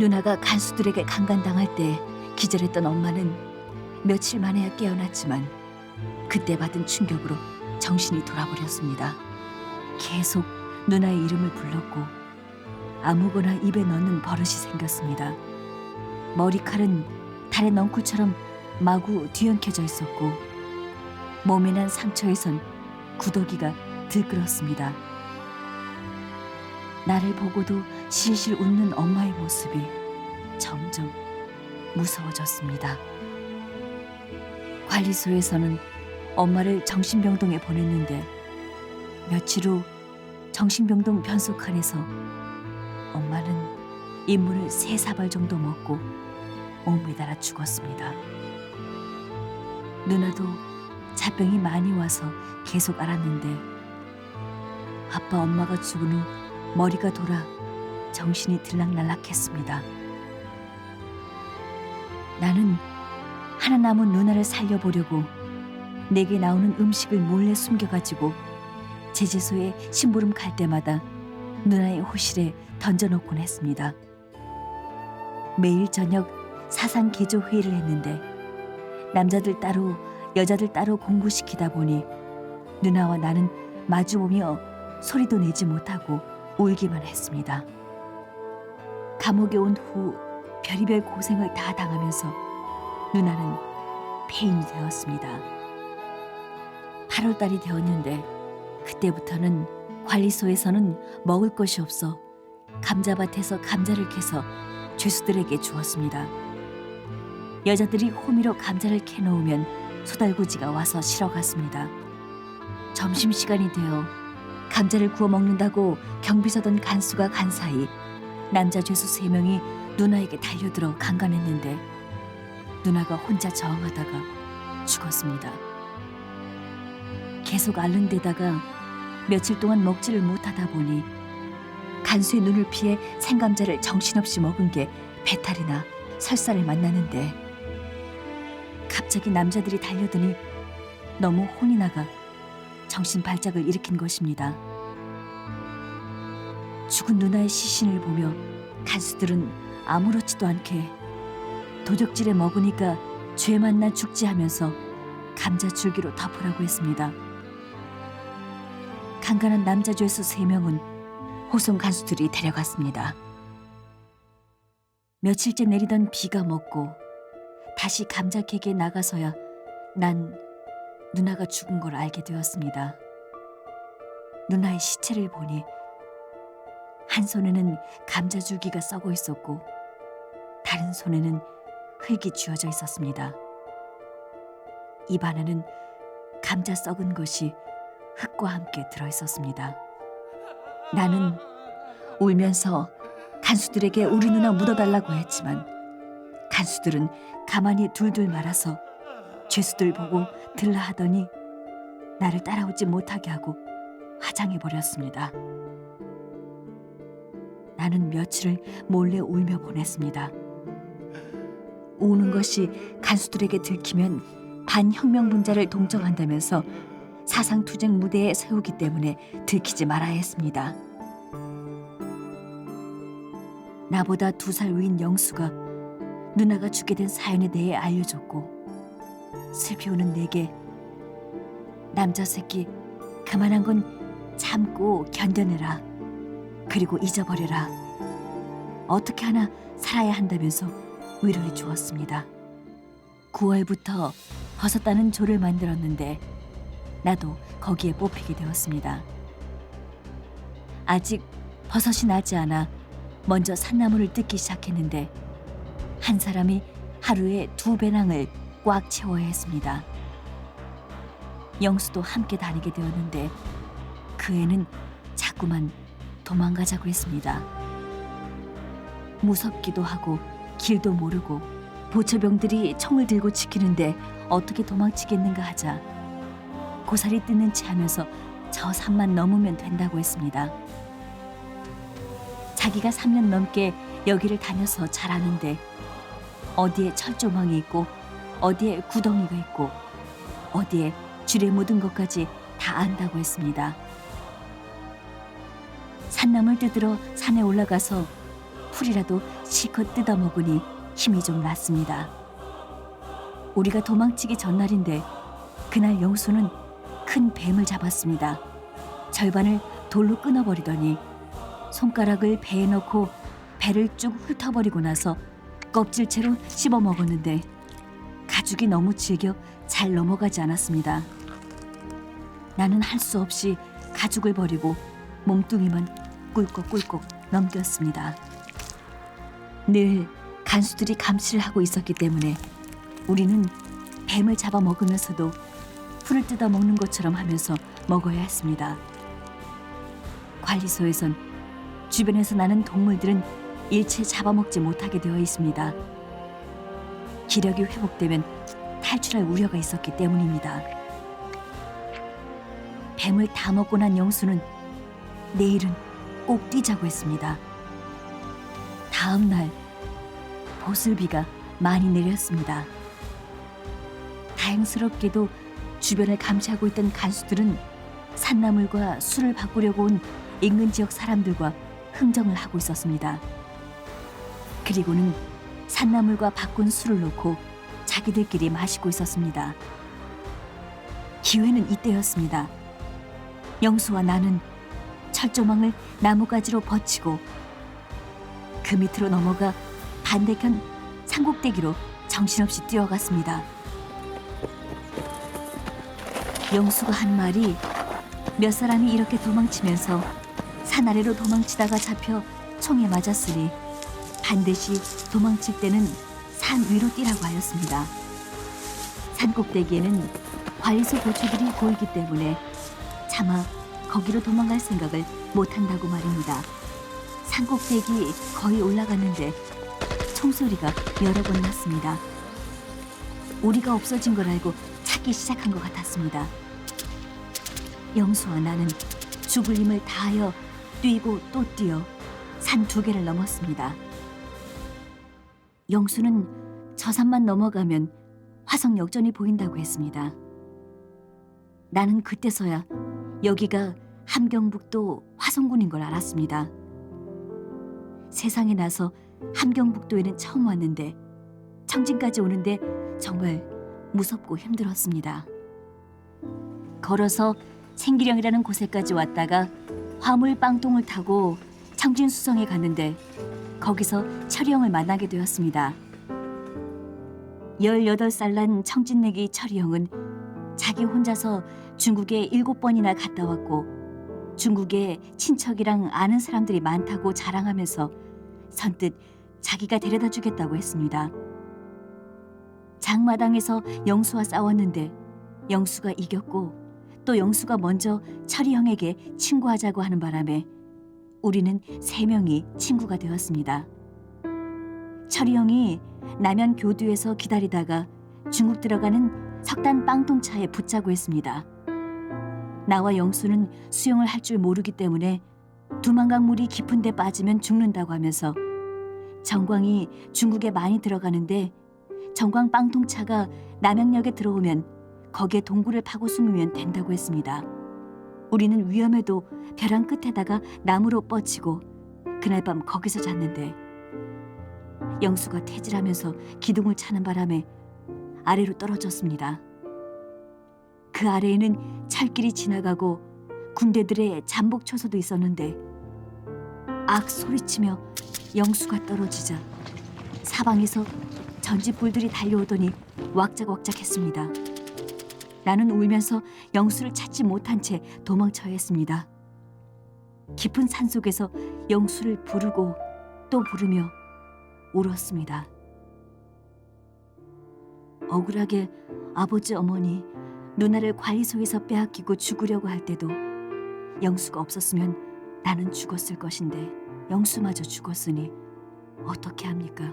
누나가 간수들에게 강간당할 때 기절했던 엄마는 며칠 만에야 깨어났지만 그때 받은 충격으로 정신이 돌아버렸습니다. 계속 누나의 이름을 불렀고 아무거나 입에 넣는 버릇이 생겼습니다. 머리칼은 달의 넝쿨처럼 마구 뒤엉켜져 있었고 몸에 난 상처에선 구더기가 들끓었습니다. 나를 보고도 실실 웃는 엄마의 모습이 점점 무서워졌습니다. 관리소에서는 엄마를 정신병동에 보냈는데 며칠 후 정신병동 변속칸에서 엄마는 인문을 세 사발 정도 먹고 몸에 달아 죽었습니다. 누나도 자병이 많이 와서 계속 앓았는데 아빠 엄마가 죽은 후 머리가 돌아 정신이 들락날락했습니다. 나는 하나 남은 누나를 살려보려고 내게 나오는 음식을 몰래 숨겨가지고 제재소에 심부름 갈 때마다 누나의 호실에 던져놓곤 했습니다. 매일 저녁 사상 개조 회의를 했는데 남자들 따로 여자들 따로 공부시키다 보니 누나와 나는 마주보며 소리도 내지 못하고 울기만 했습니다. 감옥에 온 후 별의별 고생을 다 당하면서 누나는 폐인이 되었습니다. 8월달이 되었는데 그때부터는 관리소에서는 먹을 것이 없어 감자밭에서 감자를 캐서 죄수들에게 주었습니다. 여자들이 호미로 감자를 캐놓으면 소달구지가 와서 실어갔습니다. 점심시간이 되어 감자를 구워 먹는다고 경비서던 간수가 간 사이 남자 죄수 세 명이 누나에게 달려들어 강간했는데 누나가 혼자 저항하다가 죽었습니다. 계속 앓는 데다가 며칠 동안 먹지를 못하다 보니 간수의 눈을 피해 생감자를 정신없이 먹은 게 배탈이나 설사를 만나는데 갑자기 남자들이 달려드니 너무 혼이 나가 정신 발작을 일으킨 것입니다. 죽은 누나의 시신을 보며 간수들은 아무렇지도 않게 도적질에 먹으니까 죄 만나 죽지 하면서 감자 줄기로 덮으라고 했습니다. 강간한 남자 죄수 세 명은 호송 간수들이 데려갔습니다. 며칠째 내리던 비가 먹고 다시 감자 캐기에 나가서야 난 누나가 죽은 걸 알게 되었습니다. 누나의 시체를 보니 한 손에는 감자 줄기가 썩어 있었고 다른 손에는 흙이 쥐어져 있었습니다. 입 안에는 감자 썩은 것이 흙과 함께 들어 있었습니다. 나는 울면서 간수들에게 우리 누나 묻어달라고 했지만 간수들은 가만히 둘둘 말아서 죄수들 보고 들라 하더니 나를 따라오지 못하게 하고 화장해 버렸습니다. 나는 며칠을 몰래 울며 보냈습니다. 우는 것이 간수들에게 들키면 반혁명 분자를 동정한다면서 사상 투쟁 무대에 세우기 때문에 들키지 말아야 했습니다. 나보다 두 살 위인 영수가 누나가 죽게 된 사연에 대해 알려줬고 슬피 우는 내게 남자 새끼 그만한 건 참고 견뎌내라 그리고 잊어버려라 어떻게 하나 살아야 한다면서 위로해 주었습니다. 9월부터 버섯 따는 조를 만들었는데 나도 거기에 뽑히게 되었습니다. 아직 버섯이 나지 않아 먼저 산나물을 뜯기 시작했는데 한 사람이 하루에 두 배낭을 꽉 채워야 했습니다. 영수도 함께 다니게 되었는데 그 애는 자꾸만 도망가자고 했습니다. 무섭기도 하고 길도 모르고 보초병들이 총을 들고 지키는데 어떻게 도망치겠는가 하자 고사리 뜯는 채 하면서 저 산만 넘으면 된다고 했습니다. 자기가 3년 넘게 여기를 다녀서 잘 아는데 어디에 철조망이 있고 어디에 구덩이가 있고 어디에 줄에 묻은 것까지 다 안다고 했습니다. 산나물 뜯으러 산에 올라가서 풀이라도 실컷 뜯어 먹으니 힘이 좀 났습니다. 우리가 도망치기 전날인데 그날 영수는 큰 뱀을 잡았습니다. 절반을 돌로 끊어버리더니 손가락을 배에 넣고 배를 쭉 훑어버리고 나서 껍질채로 씹어 먹었는데 가죽이 너무 질겨 잘 넘어가지 않았습니다. 나는 할 수 없이 가죽을 버리고 몸뚱이만 꿀꺽꿀꺽 넘겼습니다. 늘 간수들이 감시를 하고 있었기 때문에 우리는 뱀을 잡아 먹으면서도 풀을 뜯어 먹는 것처럼 하면서 먹어야 했습니다. 관리소에선 주변에서 나는 동물들은 일체 잡아먹지 못하게 되어 있습니다. 기력이 회복되면 탈출할 우려가 있었기 때문입니다. 뱀을 다 먹고 난 영수는 내일은 꼭 뛰자고 했습니다. 다음 날 보슬비가 많이 내렸습니다. 다행스럽게도 주변을 감시하고 있던 간수들은 산나물과 술을 바꾸려고 온 인근 지역 사람들과 흥정을 하고 있었습니다. 그리고는 산나물과 바꾼 술을 놓고 자기들끼리 마시고 있었습니다. 기회는 이때였습니다. 영수와 나는 철조망을 나무가지로 버치고 그 밑으로 넘어가 반대편 산꼭대기로 정신없이 뛰어갔습니다. 영수가 한 말이 몇 사람이 이렇게 도망치면서 산 아래로 도망치다가 잡혀 총에 맞았으니 반드시 도망칠 때는 산 위로 뛰라고 하였습니다. 산 꼭대기에는 관리소 고추들이 보이기 때문에 차마 거기로 도망갈 생각을 못한다고 말입니다. 산 꼭대기 거의 올라갔는데 총소리가 여러 번 났습니다. 우리가 없어진 걸 알고 찾기 시작한 것 같았습니다. 영수와 나는 죽을 힘을 다하여 뛰고 또 뛰어 산 두 개를 넘었습니다. 영수는 저 산만 넘어가면 화성 역전이 보인다고 했습니다. 나는 그때서야 여기가 함경북도 화성군인 걸 알았습니다. 세상에 나서 함경북도에는 처음 왔는데 청진까지 오는데 정말 무섭고 힘들었습니다. 걸어서 생기령이라는 곳에까지 왔다가 화물 빵통을 타고 청진 수성에 갔는데 거기서 철이 형을 만나게 되었습니다. 18살 난 청진내기 철이 형은 자기 혼자서 중국에 일곱 번이나 갔다 왔고 중국에 친척이랑 아는 사람들이 많다고 자랑하면서 선뜻 자기가 데려다 주겠다고 했습니다. 장마당에서 영수와 싸웠는데 영수가 이겼고 또 영수가 먼저 철이 형에게 친구하자고 하는 바람에 우리는 세 명이 친구가 되었습니다. 철이 형이 남양 교두에서 기다리다가 중국 들어가는 석단 빵통차에 붙자고 했습니다. 나와 영수는 수영을 할 줄 모르기 때문에 두만강 물이 깊은 데 빠지면 죽는다고 하면서 정광이 중국에 많이 들어가는데 정광 빵통차가 남양역에 들어오면 거기에 동굴을 파고 숨으면 된다고 했습니다. 우리는 위험해도 벼랑 끝에다가 나무로 뻗치고 그날 밤 거기서 잤는데 영수가 퇴질하면서 기둥을 차는 바람에 아래로 떨어졌습니다. 그 아래에는 철길이 지나가고 군대들의 잠복 초소도 있었는데 악 소리치며 영수가 떨어지자 사방에서 전지불들이 달려오더니 왁작왁작했습니다. 나는 울면서 영수를 찾지 못한 채 도망쳐야 했습니다. 깊은 산 속에서 영수를 부르고 또 부르며 울었습니다. 억울하게 아버지 어머니 누나를 관리소에서 빼앗기고 죽으려고 할 때도 영수가 없었으면 나는 죽었을 것인데 영수마저 죽었으니 어떻게 합니까?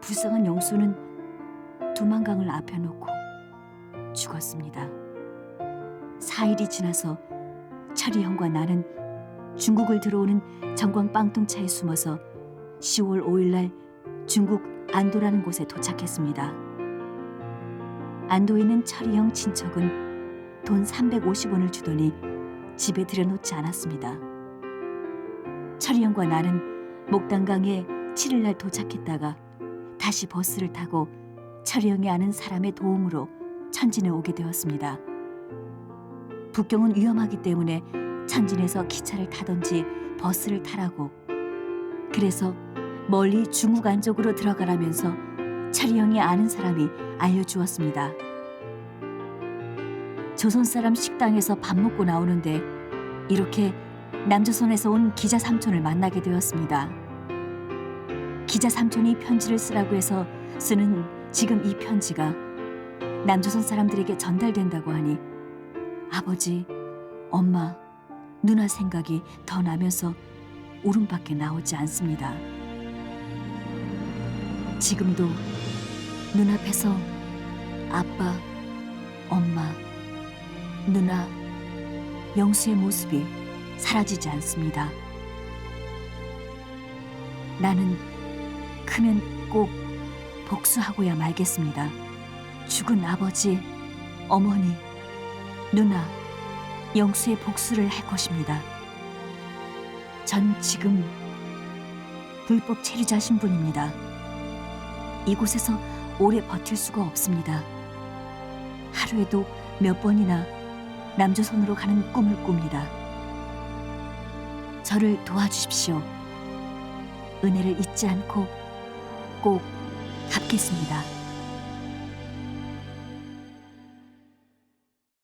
불쌍한 영수는 두만강을 앞에 놓고 죽었습니다. 4일이 지나서 철이 형과 나는 중국을 들어오는 정광 빵통차에 숨어서 10월 5일 날 중국 안도라는 곳에 도착했습니다. 안도에 있는 철이 형 친척은 돈 350원을 주더니 집에 들여놓지 않았습니다. 철이 형과 나는 목단강에 7일날 도착했다가 다시 버스를 타고 철영이 아는 사람의 도움으로 천진에 오게 되었습니다. 북경은 위험하기 때문에 천진에서 기차를 타든지 버스를 타라고 그래서 멀리 중국 안쪽으로 들어가라면서 철영이 아는 사람이 알려주었습니다. 조선 사람 식당에서 밥 먹고 나오는데 이렇게 남조선에서 온 기자 삼촌을 만나게 되었습니다. 기자 삼촌이 편지를 쓰라고 해서 쓰는 지금 이 편지가 남조선 사람들에게 전달된다고 하니 아버지, 엄마, 누나 생각이 더 나면서 울음밖에 나오지 않습니다. 지금도 눈앞에서 아빠, 엄마, 누나, 영수의 모습이 사라지지 않습니다. 나는 크면 꼭 복수하고야 말겠습니다. 죽은 아버지, 어머니, 누나, 영수의 복수를 할 것입니다. 전 지금 불법 체류자 신분입니다. 이곳에서 오래 버틸 수가 없습니다. 하루에도 몇 번이나 남조선으로 가는 꿈을 꿉니다. 저를 도와주십시오. 은혜를 잊지 않고 꼭 갚겠습니다.